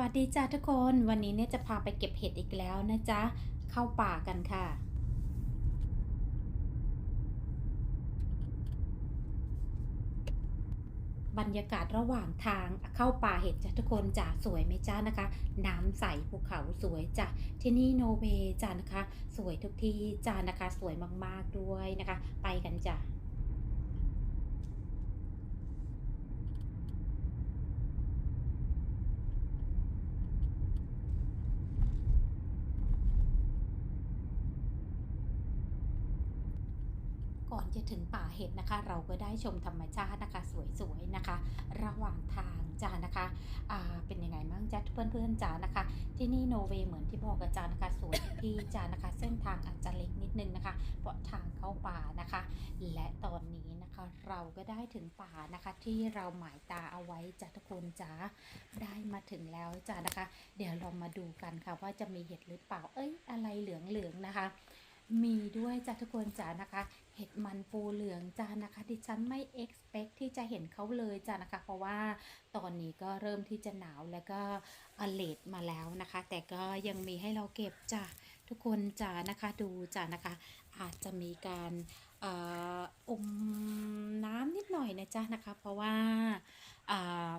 วัสดีจ้าทุกคนวันนี้เนี่ยจะพาไปเก็บเห็ดอีกแล้วนะจ๊ะ เข้าป่ากันค่ะ บรรยากาศระหว่างทางเข้าป่าเห็ดจ้ะทุกคนจ้ะสวยไหมจ้านะคะ น้ำใสภูเขาสวยจ้ะที่นี่โนเวจ้านะคะ สวยทุกที่จ้านะคะ สวยมากๆด้วยนะคะ ไปกันจ้ะ ก่ อนจะถึงป่าเห็ดนะคะ เราก็ได้ชมธรรมชาตินะคะสวยๆนะคะ ระหว่างทางจ้านะคะอ่าเป็นยังไงบ้างจ้าเพื่อนๆจ้านะคะ ที่นี่โนเวย์เหมือนที่บอกกับจานะคะสวยที่จ้านะคะ เส้นทางอาจจะเล็กนิดนึงนะคะ เพราะทางเข้าป่านะคะ และตอนนี้นะคะเราก็ได้ถึงป่านะคะ ที่เราหมายตาเอาไว้จ้าทุกคนจ้าได้มาถึงแล้วจ้านะคะ เดี๋ยวเรามาดูกันค่ะว่าจะมีเห็ดหรือเปล่าเอ้ยอะไรเหลืองๆนะคะ มีด้วยจ้าทุกคนจ้านะคะ เห็ดมันปูเหลืองจ้านะคะ ดิฉันไม่ expect ที่จะเห็นเขาเลยจ้านะคะ เพราะว่าตอนนี้ก็เริ่มที่จะหนาวแล้วก็อเลดมาแล้วนะคะ แต่ก็ยังมีให้เราเก็บจ้าทุกคนจ้านะคะดูจ้านะคะ อาจจะมีการอมน้ำนิดหน่อยนะจ๊ะนะคะ เพราะว่าอ่า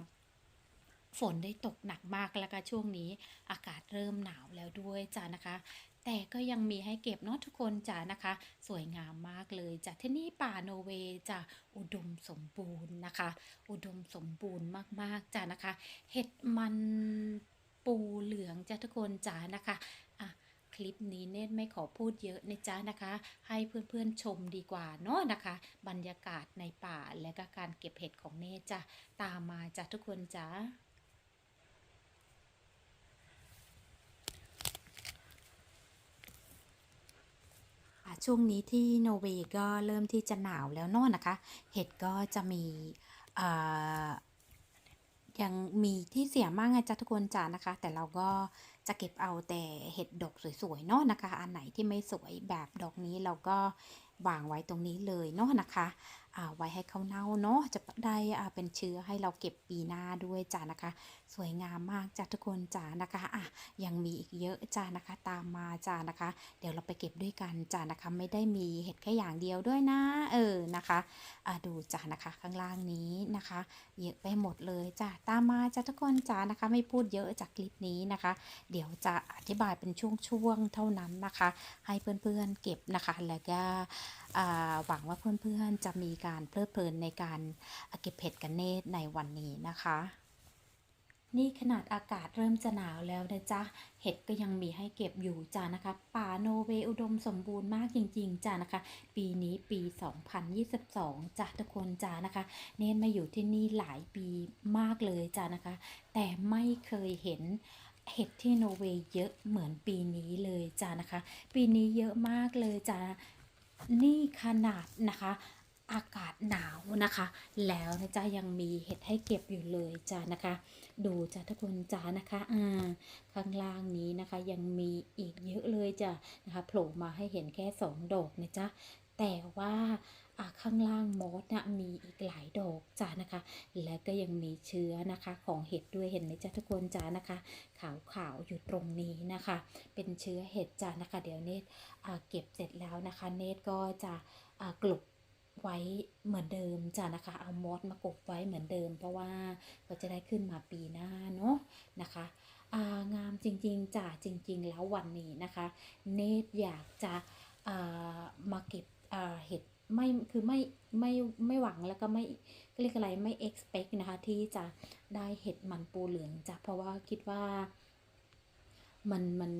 ฝนได้ตกหนักมากแล้วก็ช่วงนี้อากาศเริ่มหนาวแล้วด้วยจ้านะคะ แต่ก็ยังมีให้เก็บเนาะทุกคนจ้านะคะ สวยงามมากเลยจ้ะที่นี่ป่าโนเวย์จ้ะอุดมสมบูรณ์นะคะ อุดมสมบูรณ์มากๆจ้านะคะ เห็ดมันปูเหลืองจ้ะทุกคนจ้านะคะอะคลิปนี้เนตไม่ขอพูดเยอะนะจ๊ะนะคะ ให้เพื่อนๆชมดีกว่าเนาะนะคะ บรรยากาศในป่าและก็การเก็บเห็ดของเนตจ้ะตามมาจ้ะทุกคนจ้าอะ ช่วงนี้ที่โนเวย์ก็เริ่มที่จะหนาวแล้วนอนนะคะ เห็ดก็จะมีอ่ายังมีที่เสียมากไงจ้ะทุกคนจ้านะคะ แต่เราก็จะเก็บเอาแต่เห็ดดอกสวยๆนอนนะคะ อันไหนที่ไม่สวยแบบดอกนี้เราก็ วางไว้ตรงนี้เลยเนาะนะคะอ่าไว้ให้เขาเน่าเนาะจะได้อ่าเป็นเชื้อให้เราเก็บปีหน้าด้วยจ้านะคะ สวยงามมากจ้ะทุกคนจ้านะคะอะยังมีอีกเยอะจ้านะคะตามมาจ้านะคะ เดี๋ยวเราไปเก็บด้วยกันจ้านะคะไม่ได้มีเห็ดแค่อย่างเดียวด้วยนะ เออนะคะอะดูจ้านะคะข้างล่างนี้นะคะ เยอะไปหมดเลยจ้าตามมาจ้าทุกคนจ้านะคะ ไม่พูดเยอะจากคลิปนี้นะคะ เดี๋ยวจะอธิบายเป็นช่วงๆเท่านั้นนะคะ ให้เพื่อนๆเก็บนะคะแล้วก็หวังว่าเพื่อนๆจะมีการเพลิดเพลินในการเก็บเห็ดกันเนตรในวันนี้นะคะ นี่ขนาดอากาศเริ่มจะหนาวแล้วนะจ๊ะ เห็ดก็ยังมีให้เก็บอยู่จ้านะคะ ป่าโนเวย์อุดมสมบูรณ์มากจริง ๆจ้านะคะ ปีนี้ปี 2022จ้ะทุกคนจ้านะคะ เน้นมาอยู่ที่นี่หลายปีมากเลยจ้านะคะ แต่ไม่เคยเห็นเห็ดที่โนเวย์เยอะเหมือนปีนี้เลยจ้านะคะ ปีนี้เยอะมากเลยจ้า นี่ขนาดนะคะอากาศหนาวนะคะ แล้วนะจ๊ะยังมีเห็ดให้เก็บอยู่เลยจ้านะคะ ดูจ้าทุกคนจ้านะคะอ่าข้างล่างนี้นะคะยังมีอีกเยอะเลยจ้ะนะคะโผล่มาให้เห็นแค่สองดอกนะจ๊ะ แต่ว่าข้างล่างมอสนะมีอีกหลายดอกจ้านะคะ และก็ยังมีเชื้อนะคะของเห็ดด้วยเห็นไหมจ้าทุกคนจ้านะคะ ขาวๆอยู่ตรงนี้นะคะ เป็นเชื้อเห็ดจ้านะคะ เดี๋ยวเนตเก็บเสร็จแล้วนะคะ เนตก็จะกลบไว้เหมือนเดิมจ้ะนะคะ เอามอสมากบไว้เหมือนเดิม เพราะว่าก็จะได้ขึ้นมาปีหน้าเนาะนะคะางามจริงๆจ้ะจริง ๆ แล้ววันนี้นะคะ เนตอยากจะามาเก็บ เห็ดไม่คือไม่ไม่ไม่หวังแล้วก็ไม่เรียกอะไรไม่ expect นะคะ ที่จะได้เห็ดมันปูเหลืองจ้ะเพราะว่าคิดว่ามันมัน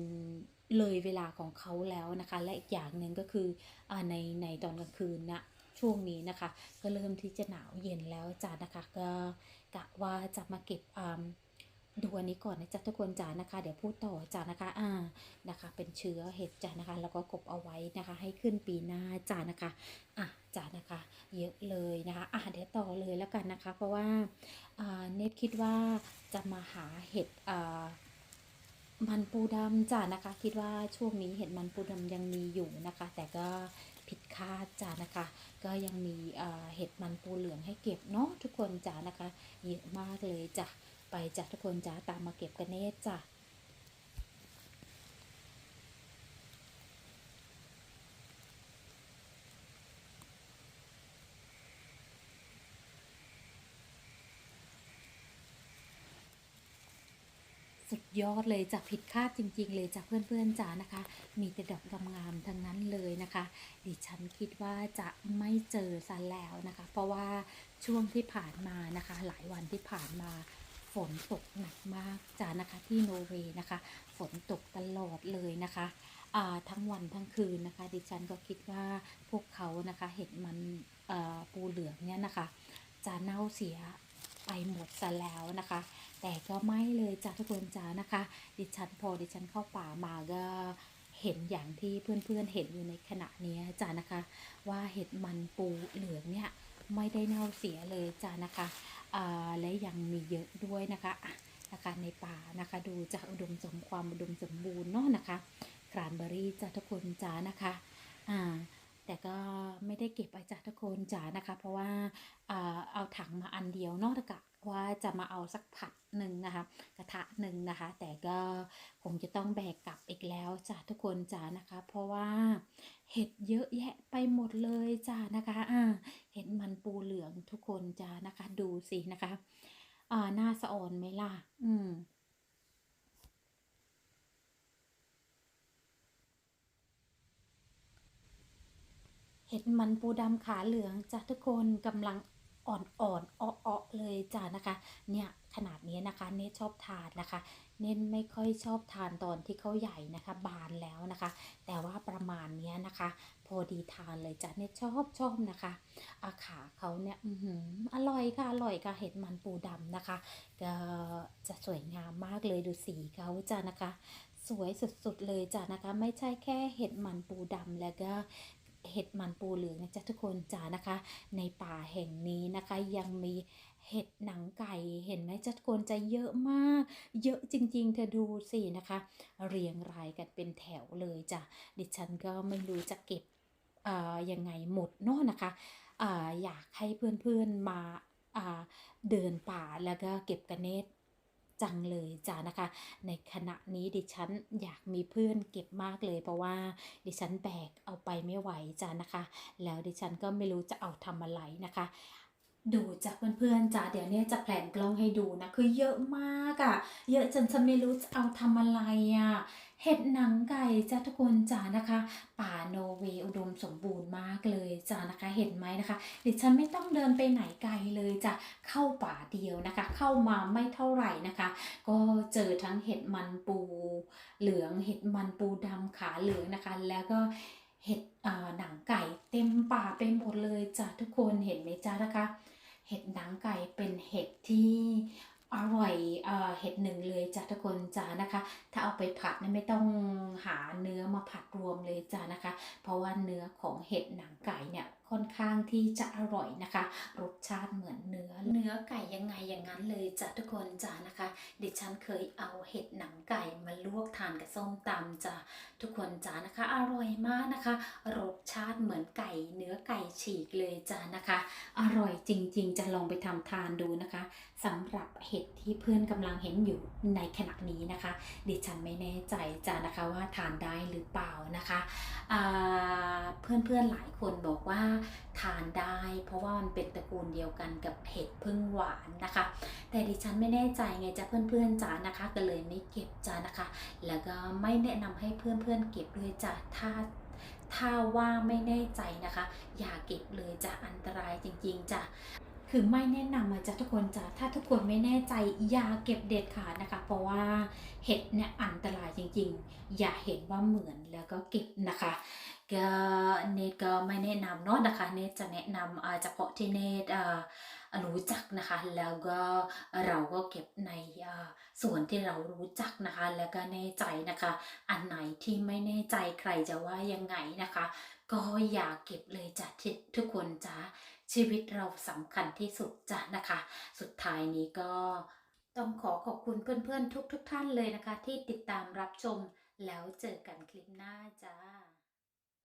เลยเวลาของเขาแล้วนะคะ และอีกอย่างหนึ่งก็คืออาในในตอนกลางคืนนะช่วงนี้นะคะ ก็เริ่มที่จะหนาวเย็นแล้วจ้านะคะ ก็กะว่าจะมาเก็บอ่า ดูอันนี้ก่อนนะจ๊ะทุกคนจ้านะคะ เดี๋ยวพูดต่อจ้านะคะอ่านะคะ เป็นเชื้อเห็ดจ้านะคะ แล้วก็กบเอาไว้นะคะ ให้ขึ้นปีหน้าจ้านะคะอะจ้านะคะ เยอะเลยนะคะอะเดี๋ยวต่อเลยแล้วกันนะคะ เพราะว่าอ่าเนทคิดว่าจะมาหาเห็ดอ่ามันปูดำจ้ะนะคะ คิดว่าช่วงนี้เห็ดมันปูดำยังมีอยู่นะคะ แต่ก็ผิดคาดจ้ะนะคะ ก็ยังมีเอ่อเห็ดมันปูเหลืองให้เก็บเนาะทุกคนจ้ะนะคะ เยอะมากเลยจ้ะ ไปจ้ะทุกคนจ้าตามมาเก็บกันเนตจ้ะสุดยอดเลยจะผิดคาดจริง ๆ เลยจะเพื่อนๆจ๋านะคะ มีแต่ดอกงามๆทั้งนั้นเลยนะคะ ดิฉันคิดว่าจะไม่เจอซะแล้วนะคะ เพราะว่าช่วงที่ผ่านมานะคะ หลายวันที่ผ่านมา ฝนตกหนักมากจ้านะคะที่โนเวย์นะคะ ฝนตกตลอดเลยนะคะทั้งวันทั้งคืนนะคะ ดิฉันก็คิดว่าพวกเขานะคะเห็ดมันปูเหลืองเนี่ยนะคะ จะเน่าเสียไปหมดซะแล้วนะคะ แต่ก็ไม่เลยจ้าทุกคนจ้านะคะ ดิฉันพอดิฉันเข้าป่ามาก็เห็นอย่างที่เพื่อนๆเห็นอยู่ในขณะนี้จ้านะคะ ว่าเห็ดมันปูเหลืองเนี่ย ไม่ได้เน่าเสียเลยจ้านะคะอ่าและยังมีเยอะด้วยนะคะอะนะคะในป่านะคะ ดูจะอุดมสมความอุดมสมบูรณ์เนาะนะคะกรานเบอรี่จ้าทุกคนจ้านะคะอ่าแต่ก็ไม่ได้เก็บไปจ้าทุกคนจ้านะคะ เพราะว่าเอาถังมาอันเดียวเนอกจากว่าจะมาเอาสักผัดหนึ่งนะคะ กระทะหนึ่งนะคะ แต่ก็คงจะต้องแบกกลับอีกแล้วจ้าทุกคนจ้านะคะ เพราะว่าเห็ดเยอะแยะไปหมดเลยจ้านะคะอ่าเห็ดมันปูเห ลืองทุกคนจะนะคะ ดูสินะคะอ่าหน้าสะออนไหมล่ะ อืมเห็ดมันปูดำขาเหลืองจ้ะทุกคนกำลัง อ่อนๆอ้อๆเลยจ้ะนะคะ เนี่ยขนาดนี้นะคะ เนตชอบทานนะคะ เน้นไม่ค่อยชอบทานตอนที่เขาใหญ่นะคะ บานแล้วนะคะ แต่ว่าประมาณนี้นะคะ พอดีทานเลยจ้ะเนตชอบชอบนะคะอาขาเขาเนี่ยอืออร่อยค่ะอร่อยค่ะเห็ดมันปูดำนะคะก็จะสวยงามมากเลยดูสีเขาจ้ะนะคะ สวยสุดๆเลยจ้ะนะคะ ไม่ใช่แค่เห็ดมันปูดำแล้วก็ เห็ดมันปูเหลืองนะจ๊ะทุกคนจ้านะคะ ในป่าแห่งนี้นะคะยังมีเห็ดหนังไก่เห็นไหมจ๊ะทุกคนจะเยอะมาก เยอะจริงๆ เธอดูสินะคะ เรียงรายกันเป็นแถวเลยจ้ะดิฉันก็ไม่รู้จะเก็บเอ่อยังไงหมดเนาะนะคะอ่าอยากให้เพื่อนๆมาอ่าเดินป่าแล้วก็เก็บกระเนต จังเลยจ้านะคะ ในขณะนี้ดิฉันอยากมีเพื่อนเก็บมากเลย เพราะว่าดิฉันแบกเอาไปไม่ไหวจ้านะคะ แล้วดิฉันก็ไม่รู้จะเอาทำอะไรนะคะดูจากเพื่อนๆจ้าเดี๋ยวเนี้จะแผลนกล้องให้ดูนะ คือเยอะมากอะ่ะ เยอะจนฉันไม่รู้จะเอาทำอะไรอะ่ะ เห็ดหนังไก่จ้าทุกคนจ้านะคะ ป่าโนเวอุดมสมบูรณ์มากเลยจ้านะคะ เห็นไหมนะคะดิฉันไม่ต้องเดินไปไหนไกลเลยจ้ะเข้าป่าเดียวนะคะ เข้ามาไม่เท่าไหร่นะคะ ก็เจอทั้งเห็ดมันปู เหลืองเห็ดมันปูดำขาเหลืองนะคะ แล้วก็เห็ดอ่าหนังไก่เต็มป่าไปหมดเลยจ้ะทุกคนเห็นไหมจ้านะคะ เห็ดหนังไก่เป็นเห็ดที่ อร่อยเอ่อเห็ดหนึ่งเลยจ้ะทุกคนจ้านะคะ ถ้าเอาไปผัดเนี่ยไม่ต้องหาเนื้อมาผัดรวมเลยจ้านะคะ เพราะว่าเนื้อของเห็ดหนังไก่เนี่ย ค่อนข้างที่จะอร่อยนะคะ รสชาติเหมือนเนื้อ เนื้อไก่ยังไงอย่างนั้นเลยจ้ะทุกคนจ้านะคะ ดิฉันเคยเอาเห็ดหนังไก่มาลวกทานกับส้มตำจ้ะทุกคนจ้านะคะ อร่อยมากนะคะ รสชาติเหมือนไก่เนื้อไก่ฉีกเลยจ้านะคะ อร่อยจริง ๆ จะลองไปทำทานดูนะคะสำหรับเห็ดที่เพื่อนกำลังเห็นอยู่ในขณะนี้นะคะ ดิฉันไม่แน่ใจจ้านะคะว่าทานได้หรือเปล่านะคะเพื่อนๆหลายคนบอกว่าทานได้ เพราะว่ามันเป็นตระกูลเดียวกันกับเห็ดพึ่งหวานนะคะ แต่ดิฉันไม่แน่ใจไงจ้ะเพื่อนๆจ้านะคะ ก็เลยไม่เก็บจ้านะคะ แล้วก็ไม่แนะนำให้เพื่อนๆเก็บด้วยจ้ะถ้าถ้าว่าไม่แน่ใจนะคะ อย่าเก็บเลยจ้ะอันตรายจริงๆจ้ะคือไม่แนะนำอะจ้ะทุกคนจ้ะถ้าทุกคนไม่แน่ใจอย่าเก็บเด็ดขาดนะคะ เพราะว่าเห็ดเนี่ยอันตรายจริงๆ อย่าเห็นว่าเหมือนแล้วก็เก็บนะคะก็เนตก็ไม่แนะนำเนาะนะคะเนตจะแนะนำอ่าเฉพาะที่เนตรู้จักนะคะ แล้วก็เราก็เก็บในส่วนที่เรารู้จักนะคะ แล้วก็แน่ใจนะคะ อันไหนที่ไม่แน่ใจใครจะว่ายังไงนะคะ ก็อย่าเก็บเลยจ้ะท,ทุกคนจ้ะชีวิตเราสำคัญที่สุดจ้ะนะคะ สุดท้ายนี้ก็ ต้องขอขอบคุณเพื่อนๆทุกๆทท่านเลยนะคะ ที่ติดตามรับชมแล้วเจอกันคลิปหน้าจ้า